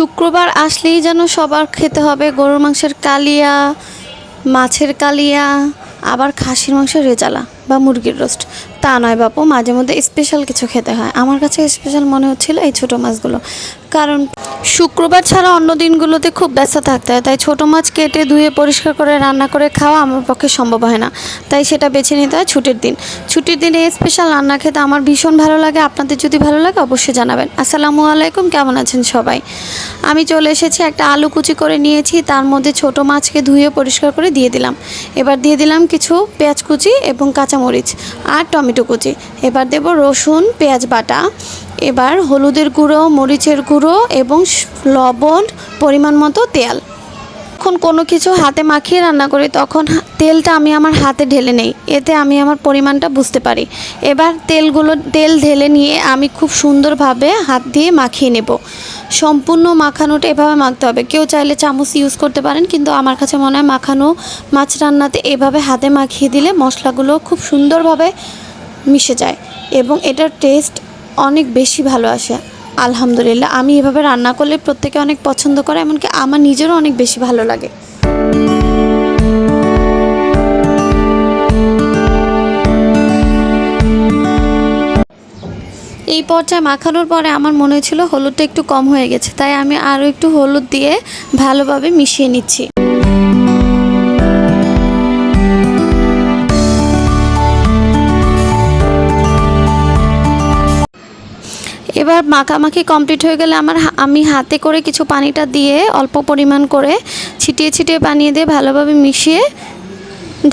শুক্রবার আসলেই যেন সবার খেতে হবে গরুর মাংসের কালিয়া, মাছের কালিয়া, আবার খাসির মাংসের রেজালা। বা মুরগির রোস্ট। তা নয় বাপু, মাঝে মধ্যে স্পেশাল কিছু খেতে হয়। আমার কাছে স্পেশাল মনে হচ্ছিল এই ছোটো মাছগুলো। কারণ শুক্রবার ছাড়া অন্য দিনগুলোতে খুব ব্যস্ত থাকতে হয়। তাই ছোটো মাছ কেটে ধুয়ে পরিষ্কার করে রান্না করে খাওয়া আমার পক্ষে সম্ভব হয় না। তাই সেটা বেছে নিতে হয় ছুটির দিন। ছুটির দিনে স্পেশাল রান্না খেতে আমার ভীষণ ভালো লাগে। আপনাদের যদি ভালো লাগে অবশ্যই জানাবেন। আসসালামু আলাইকুম, কেমন আছেন সবাই? আমি চলে এসেছি একটা আলু কুচি করে নিয়েছি। তার মধ্যে ছোট মাছকে ধুয়ে পরিষ্কার করে দিয়ে দিলাম। এবার দিয়ে দিলাম কিছু পেঁয়াজ কুচি এবং কাঁচামরিচ আর টমেটো কুচি। এবার দেব রসুন, পেঁয়াজ বাটা। এবার হলুদের গুঁড়ো, মরিচের গুঁড়ো এবং লবণ পরিমাণ মতো তেল। যখন কোনো কিছু হাতে মাখিয়ে রান্না করি, তখন তেলটা আমি আমার হাতে ঢেলে নেই। এতে আমি আমার পরিমাণটা বুঝতে পারি। এবার তেলগুলো, তেল ঢেলে নিয়ে আমি খুব সুন্দরভাবে হাত দিয়ে মাখিয়ে নেব। সম্পূর্ণ মাখানোটা এভাবে মাখতে হবে। কেউ চাইলে চামচ ইউজ করতে পারেন, কিন্তু আমার কাছে মনে হয় মাখানো মাছ রান্নাতে এভাবে হাতে মাখিয়ে দিলে মশলাগুলো খুব সুন্দরভাবে মিশে যায় এবং এটার টেস্ট অনেক বেশি ভালো আসে। আলহামদুলিল্লাহ, আমি এভাবে রান্না করলে প্রত্যেকে অনেক পছন্দ করে, এমনকি আমার নিজেরও অনেক বেশি ভালো লাগে। এই পর্যায়ে মাখানোর পরে আমার মনে হয়েছিল হলুদটা একটু কম হয়ে গেছে, তাই আমি আরও একটু হলুদ দিয়ে ভালোভাবে মিশিয়ে নিচ্ছি। এবার মাখামাখি কমপ্লিট হয়ে গেলে আমার আমি হাতে করে কিছু পানিটা দিয়ে অল্প পরিমাণ করে ছিটিয়ে ছিটিয়ে বানিয়ে দিয়ে ভালোভাবে মিশিয়ে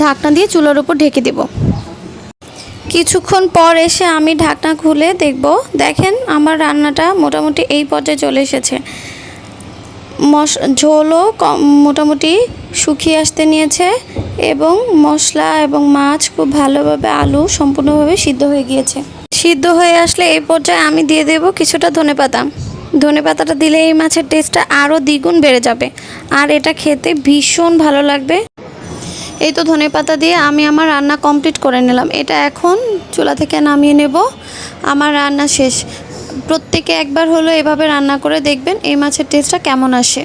ঢাকনা দিয়ে চুলার উপর ঢেকে দেব। কিছুক্ষণ পর এসে আমি ঢাকনা খুলে দেখব, দেখেন আমার রান্নাটা মোটামুটি এই পর্যায়ে চলে এসেছে। মশ ঝোলও মোটামুটি শুকিয়ে আসতে নিয়েছে এবং মশলা এবং মাছ খুব ভালোভাবে আলু সম্পূর্ণভাবে সিদ্ধ হয়ে গিয়েছে। সিদ্ধ হয়ে আসলে এই পর্যায়ে আমি দিয়ে দেব কিছুটা ধনেপাতা ধনেপাতাটা দিলে এই মাছের টেস্টটা আরও দ্বিগুণ বেড়ে যাবে। আর এটা খেতে ভীষণ ভালো লাগবে। এই তো ধনেপাতা দিয়ে আমি আমার রান্না কমপ্লিট করে নিলাম। এটা এখন চুলা থেকে নামিয়ে নেব। আমার রান্না শেষ। প্রত্যেকে একবার হলো এভাবে রান্না করে দেখবেন এই মাছের টেস্টটা কেমন আসে।